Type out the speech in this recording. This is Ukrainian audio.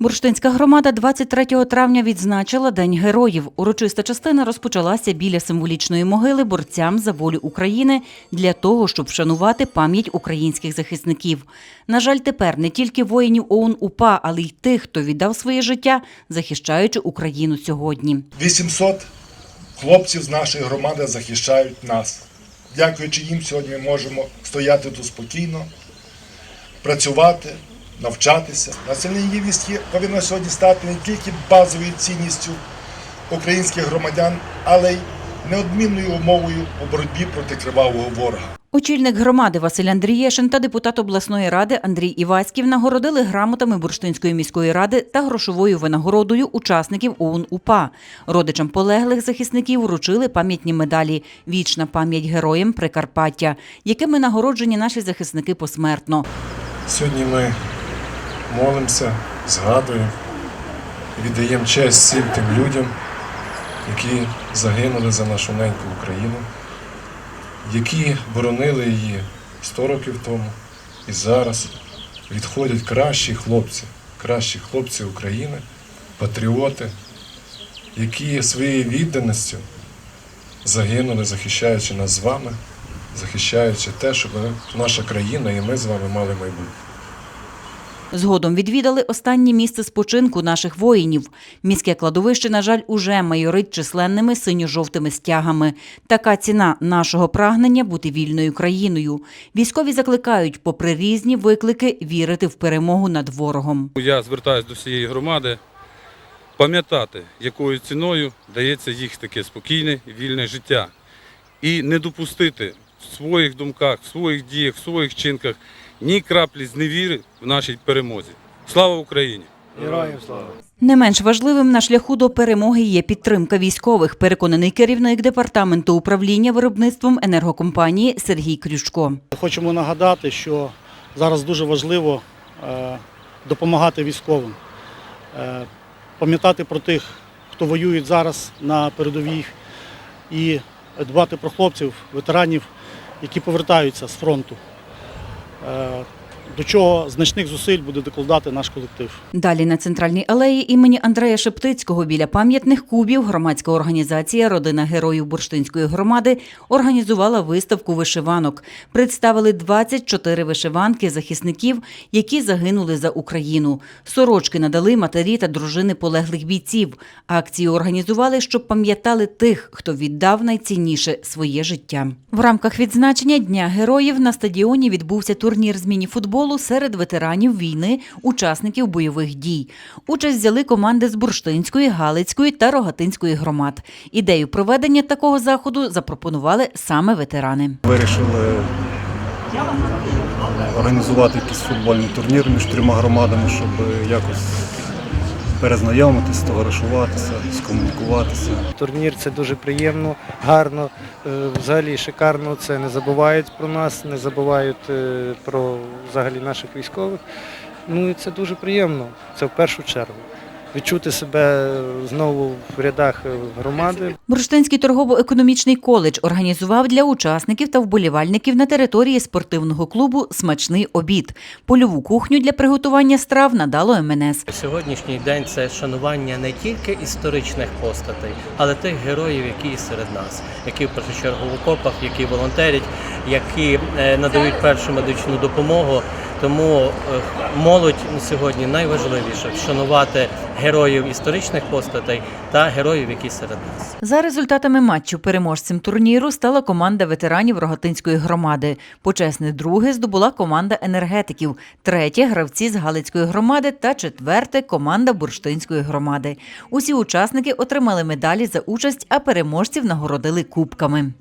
Бурштинська громада 23 травня відзначила День героїв. Урочиста частина розпочалася біля символічної могили борцям за волю України для того, щоб вшанувати пам'ять українських захисників. На жаль, тепер не тільки воїнів ОУН УПА, але й тих, хто віддав своє життя, захищаючи Україну сьогодні. 800 хлопців з нашої громади захищають нас. Дякуючи їм, сьогодні ми можемо стояти тут спокійно, працювати, навчатися. Національна єдність є- повинна сьогодні стати не тільки базовою цінністю українських громадян, але й неодмінною умовою у боротьбі проти кривавого ворога. Очільник громади Василь Андрієшин та депутат обласної ради Андрій Іваськів нагородили грамотами Бурштинської міської ради та грошовою винагородою учасників ОУН УПА. Родичам полеглих захисників вручили пам'ятні медалі Вічна пам'ять героям Прикарпаття, якими нагороджені наші захисники посмертно. Сьогодні ми молимося, згадуємо, віддаємо честь всім тим людям, які загинули за нашу неньку Україну, які боронили її 100 років тому і зараз відходять кращі хлопці, кращі хлопці України, патріоти, які своєю відданістю загинули, захищаючи нас з вами, захищаючи те, щоб наша країна і ми з вами мали майбутнє. Згодом відвідали останнє місце спочинку наших воїнів. Міське кладовище, на жаль, уже майорить численними синьо-жовтими стягами. Така ціна нашого прагнення бути вільною країною. Військові закликають, попри різні виклики, вірити в перемогу над ворогом. Я звертаюся до всієї громади пам'ятати, якою ціною дається їх таке спокійне і вільне життя. І не допустити в своїх думках, в своїх діях, в своїх чинках ні краплі зневіри в нашій перемозі. Слава Україні! Не менш важливим на шляху до перемоги є підтримка військових, переконаний керівник департаменту управління виробництвом енергокомпанії Сергій Крючко. Хочемо нагадати, що зараз дуже важливо е, допомагати військовим, е, пам'ятати про тих, хто воює зараз на передовій, і дбати про хлопців, ветеранів, які повертаються з фронту. uh, До чого значних зусиль буде докладати наш колектив. Далі на центральній алеї імені Андрея Шептицького біля пам'ятних кубів громадська організація Родина героїв Бурштинської громади організувала виставку вишиванок. Представили 24 вишиванки захисників, які загинули за Україну. Сорочки надали матері та дружини полеглих бійців. Акцію організували, щоб пам'ятали тих, хто віддав найцінніше своє життя. В рамках відзначення Дня героїв на стадіоні відбувся турнір з міні-футболу серед ветеранів війни, учасників бойових дій. Участь взяли команди з Бурштинської, Галицької та Рогатинської громад. Ідею проведення такого заходу запропонували саме ветерани. Вирішили організувати якийсь футбольний турнір між трьома громадами, щоб якось перезнайомитися, товаришуватися, скомунікуватися. Турнір це дуже приємно, гарно, е, взагалі шикарно. Це не забувають про нас, не забувають е, про взагалі наших військових. Ну і це дуже приємно. Це в першу чергу. Відчути себе знову в рядах е, громади. Бурштинський торгово-економічний коледж організував для учасників та вболівальників на території спортивного клубу смачний обід. Польову кухню для приготування страв надало МНС. Сьогоднішній день це шанування не тільки історичних постатей, але тих героїв, які серед нас, які в першу чергу в окопах, які волонтерять, які е, надають першу медичну допомогу. Тому е, молодь сьогодні найважливіше вшанувати героїв історичних постатей та героїв, які серед нас. За результатами матчу переможцем турніру стала команда ветеранів Рогатинської громади. Почесне друге здобула команда енергетиків, третє гравці з Галицької громади та четверте команда Бурштинської громади. Усі учасники отримали медалі за участь, а переможців нагородили кубками.